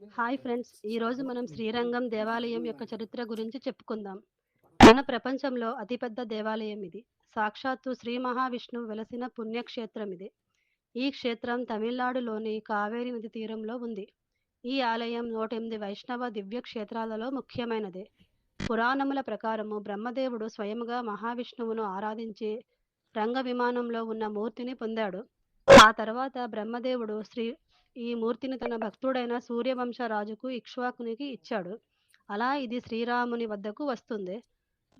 Hi friends ఈరోజు మనం శ్రీరంగం దేవాలయం యొక్క చరిత్ర గురించి చెప్పుకుందాం. మన ప్రపంచంలో అతిపెద్ద దేవాలయం ఇది. సాక్షాత్తు శ్రీ మహావిష్ణువు వెలసిన పుణ్యక్షేత్రం ఇది ఈ క్షేత్రం తమిళనాడులోని కావేరి నది తీరంలో ఉంది. ఈ ఆలయం నూట ఎనిమిది వైష్ణవ దివ్య క్షేత్రాలలో ముఖ్యమైనది. పురాణముల ప్రకారము బ్రహ్మదేవుడు స్వయంగా మహావిష్ణువును ఆరాధించి రంగ విమానంలో ఉన్న మూర్తిని పొందాడు. ఆ తర్వాత బ్రహ్మదేవుడు శ్రీ ఈ మూర్తిని తన భక్తుడైన సూర్యవంశ రాజుకు ఇక్ష్వాకునికి ఇచ్చాడు. అలా ఇది శ్రీరాముని వద్దకు వస్తుంది.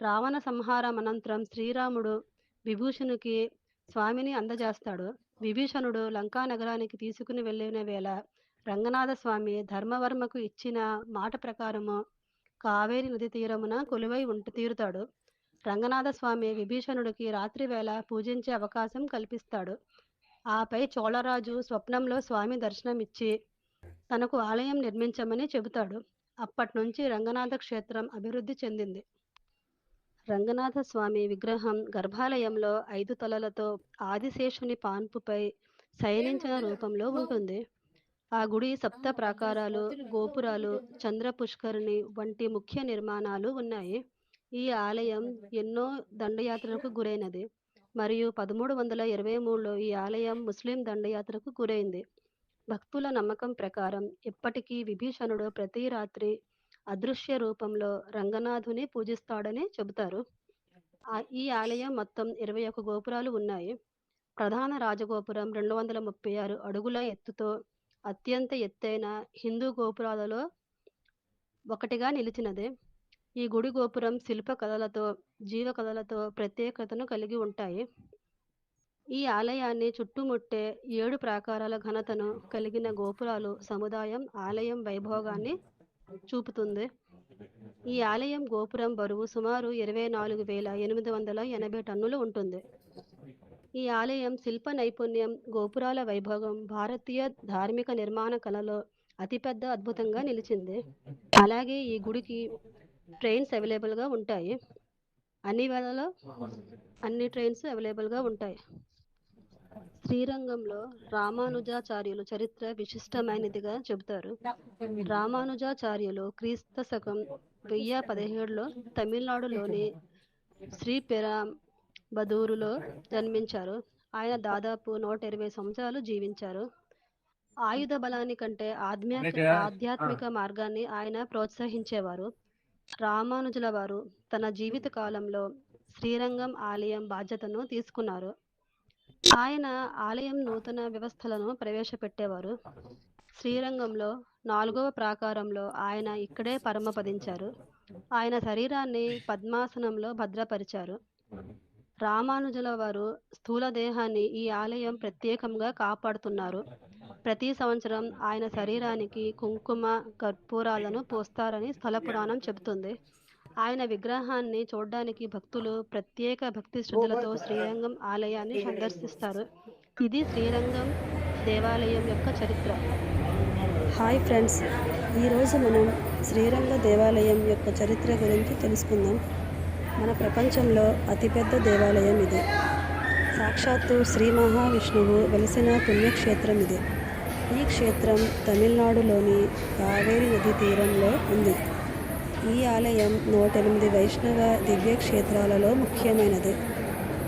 రావణ సంహారం అనంతరం శ్రీరాముడు విభూషణుకి స్వామిని అందజేస్తాడు. విభీషణుడు లంకా నగరానికి తీసుకుని వెళ్ళిన వేళ రంగనాథ స్వామి ధర్మవర్మకు ఇచ్చిన మాట ప్రకారము కావేరి నది తీరమున కొలువై ఉంటు తీరుతాడు. రంగనాథ స్వామి విభీషణుడికి రాత్రి వేళ పూజించే అవకాశం కల్పిస్తాడు. ఆపై చోళరాజు స్వప్నంలో స్వామి దర్శనమిచ్చి తనకు ఆలయం నిర్మించమని చెబుతాడు. అప్పటి నుంచి రంగనాథ క్షేత్రం అభివృద్ధి చెందింది. రంగనాథ స్వామి విగ్రహం గర్భాలయంలో ఐదు తలలతో ఆదిశేషుని పాన్పుపై శయనించిన రూపంలో ఉంటుంది. ఆ గుడి సప్త ప్రాకారాలు గోపురాలు చంద్ర పుష్కరిణి వంటి ముఖ్య నిర్మాణాలు ఉన్నాయి. ఈ ఆలయం ఎన్నో దండయాత్రలకు గురైనది. మరియు పదమూడు వందల ఇరవై మూడులో ఈ ఆలయం ముస్లిం దండయాత్రకు గురైంది. భక్తుల నమ్మకం ప్రకారం ఇప్పటికీ విభీషణుడు ప్రతి రాత్రి అదృశ్య రూపంలో రంగనాథుని పూజిస్తాడని చెబుతారు. ఈ ఆలయం మొత్తం ఇరవై ఒక గోపురాలు ఉన్నాయి. ప్రధాన రాజగోపురం రెండు వందల ముప్పై ఆరు అడుగుల ఎత్తుతో అత్యంత ఎత్తైన హిందూ గోపురాలలో ఒకటిగా నిలిచినది. ఈ గుడి గోపురం శిల్ప కళలతో జీవ కళలతో ప్రత్యేకతను కలిగి ఉంటాయి. ఈ ఆలయాన్ని చుట్టుముట్టే ఏడు ప్రాకారాల ఘనతను కలిగిన గోపురాలు సముదాయం ఆలయం వైభోగాన్ని చూపుతుంది. ఈ ఆలయం గోపురం బరువు సుమారు ఇరవై నాలుగు వేల ఎనిమిది వందల ఎనభై టన్నులు ఉంటుంది. ఈ ఆలయం శిల్ప నైపుణ్యం గోపురాల వైభవం భారతీయ ధార్మిక నిర్మాణ కళలో అతిపెద్ద అద్భుతంగా నిలిచింది. అలాగే ఈ గుడికి ట్రైన్స్ అవైలబుల్గా ఉంటాయి. అన్ని వేళలో అన్ని ట్రైన్స్ అవైలబుల్గా ఉంటాయి. శ్రీరంగంలో రామానుజాచార్యులు చరిత్ర విశిష్టమైనదిగా చెబుతారు. రామానుజాచార్యులు క్రీస్తు శకం వెయ్యి పదిహేడులో తమిళనాడులోని శ్రీపెరాంబదూరులో జన్మించారు. ఆయన దాదాపు నూట ఇరవై సంవత్సరాలు జీవించారు. ఆయుధ బలాన్ని కంటే ఆధ్యాత్మిక ఆధ్యాత్మిక మార్గాన్ని ఆయన ప్రోత్సహించేవారు. రామానుజుల వారు తన జీవిత కాలంలో శ్రీరంగం ఆలయం బాధ్యతను తీసుకున్నారు. ఆయన ఆలయం నూతన వ్యవస్థలను ప్రవేశపెట్టేవారు. శ్రీరంగంలో నాలుగవ ప్రాకారంలో ఆయన ఇక్కడే పరమపదించారు. ఆయన శరీరాన్ని పద్మాసనంలో భద్రపరిచారు. రామానుజుల వారు స్థూల దేహాన్ని ఈ ఆలయం ప్రత్యేకంగా కాపాడుతున్నారు. ప్రతి సంవత్సరం ఆయన శరీరానికి కుంకుమ కర్పూరాలను పోస్తారని స్థల పురాణం చెబుతుంది. ఆయన విగ్రహాన్ని చూడడానికి భక్తులు ప్రత్యేక భక్తి శ్రద్ధలతో శ్రీరంగం ఆలయాన్ని సందర్శిస్తారు. ఇది శ్రీరంగం దేవాలయం యొక్క చరిత్ర. హాయ్ ఫ్రెండ్స్ ఈరోజు మనం శ్రీరంగ దేవాలయం యొక్క చరిత్ర గురించి తెలుసుకుందాం. మన ప్రపంచంలో అతిపెద్ద దేవాలయం ఇది. సాక్షాత్తు శ్రీ మహావిష్ణువు వెలిసిన పుణ్యక్షేత్రం ఇది. ఈ క్షేత్రం తమిళనాడులోని కావేరి నది తీరంలో ఉంది. ఈ ఆలయం నూట ఎనిమిది వైష్ణవ దివ్య క్షేత్రాలలో ముఖ్యమైనది.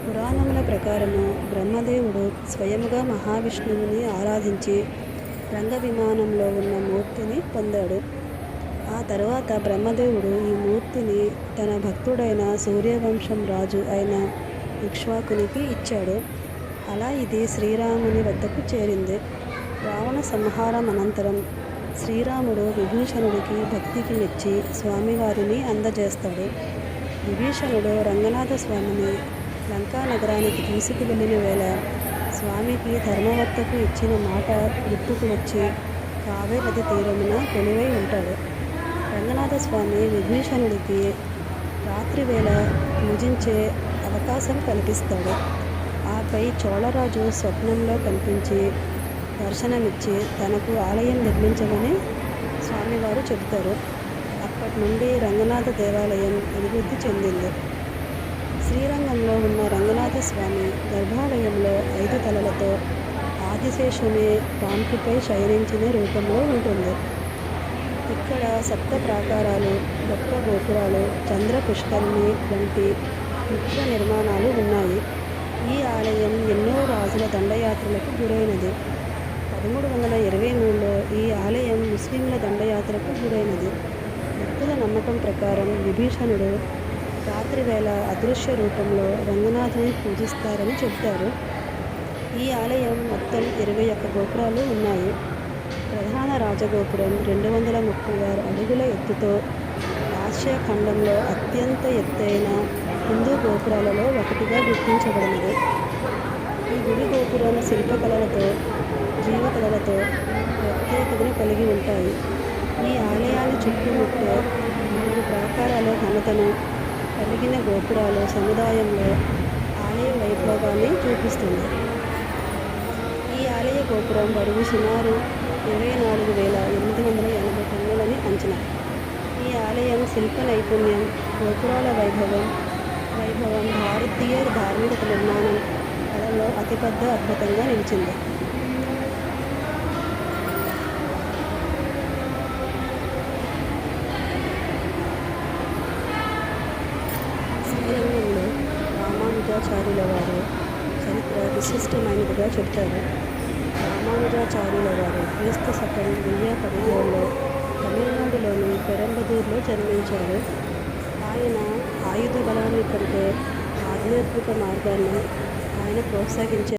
పురాణముల ప్రకారము బ్రహ్మదేవుడు స్వయంగా మహావిష్ణువుని ఆరాధించి రంగ విమానంలో ఉన్న మూర్తిని పొందాడు. ఆ తర్వాత బ్రహ్మదేవుడు ఈ మూర్తిని తన భక్తుడైన సూర్యవంశం రాజు అయిన ఇక్ష్వాకునికి ఇచ్చాడు. అలా ఇది శ్రీరాముని వద్దకు చేరింది. రావణ సంహారం అనంతరం శ్రీరాముడు విభీషణుడికి భక్తికి మెచ్చి స్వామివారిని అందజేస్తాడు. విభీషణుడు రంగనాథ స్వామిని లంకా నగరానికి తీసుకువెళ్ళిన వేళ స్వామికి ధర్మవర్తకు ఇచ్చిన మాట గుర్తుకు వచ్చి కావేరి నది తీరమున కొలువై ఉంటాడు. రంగనాథ స్వామి విభీషణుడికి రాత్రి వేళ పూజించే అవకాశం కల్పిస్తాడు. ఆపై చోళరాజు స్వప్నంలో కనిపించి దర్శనమిచ్చి తనకు ఆలయం నిర్మించమని స్వామివారు చెబుతారు. అప్పటి నుండి రంగనాథ దేవాలయం అభివృద్ధి చెందింది. శ్రీరంగంలో ఉన్న రంగనాథ స్వామి గర్భాలయంలో ఐదు తలలతో ఆదిశేషుని పాంపుపై శయనించిన రూపంలో ఉంటుంది. ఇక్కడ సప్త ప్రాకారాలు గొప్ప గోపురాలు చంద్ర పుష్కరిణి వంటి ముఖ్య నిర్మాణాలు ఉన్నాయి. ఈ ఆలయం ఎన్నో రాజుల దండయాత్రలకు గురైనది. పదమూడు వందల ఇరవై మూడులో ఈ ఆలయం ముస్లింల దండయాత్రకు గురైనది. భక్తుల నమ్మకం ప్రకారం విభీషణుడు రాత్రివేళ అదృశ్య రూపంలో రంగనాథుని పూజిస్తారని చెబుతారు. ఈ ఆలయం మొత్తం ఇరవై ఒక్క గోపురాలు ఉన్నాయి. ప్రధాన రాజగోపురం రెండు వందల ముప్పై ఆరు అడుగుల ఎత్తుతో ఆసియా ఖండంలో అత్యంత ఎత్తైన హిందూ గోపురాలలో ఒకటిగా గుర్తించబడినది. ఈ గుడి గోపురాల శిల్పకళలతో జీవకళలతో ప్రత్యేకతను కలిగి ఉంటాయి. ఈ ఆలయాల చుట్టుముట్టే మూడు ప్రాకారాలు ఘనతను కలిగిన గోపురాలు సముదాయంలో ఆలయ వైభవాన్ని చూపిస్తుంది ఈ ఆలయ గోపురం బరువు సుమారు ఇరవై నాలుగు వేల ఎనిమిది వందల ఎనభై టన్నులని అంచనా. ఈ ఆలయం శిల్ప నైపుణ్యం గోపురాల వైభవం వైభవం భారతీయ ధార్మిక నిర్మాణం కళలో అతిపెద్ద అద్భుతంగా నిలిచింది. శ్రీరంగంలో రామానుజాచార్యుల వారు చరిత్ర విశిష్టమైనదిగా చెప్తారు రామానుజాచార్యుల వారు క్రీస్తు శకం వెయ్యి పదిహేడులో తమిళనాడులోని పెరంబదూరులో జన్మించారు. ఆయన ఆయుధ బలాన్ని కంటే ఆధ్యాత్మిక మార్గాన్ని ఆయన ప్రోత్సహించారు.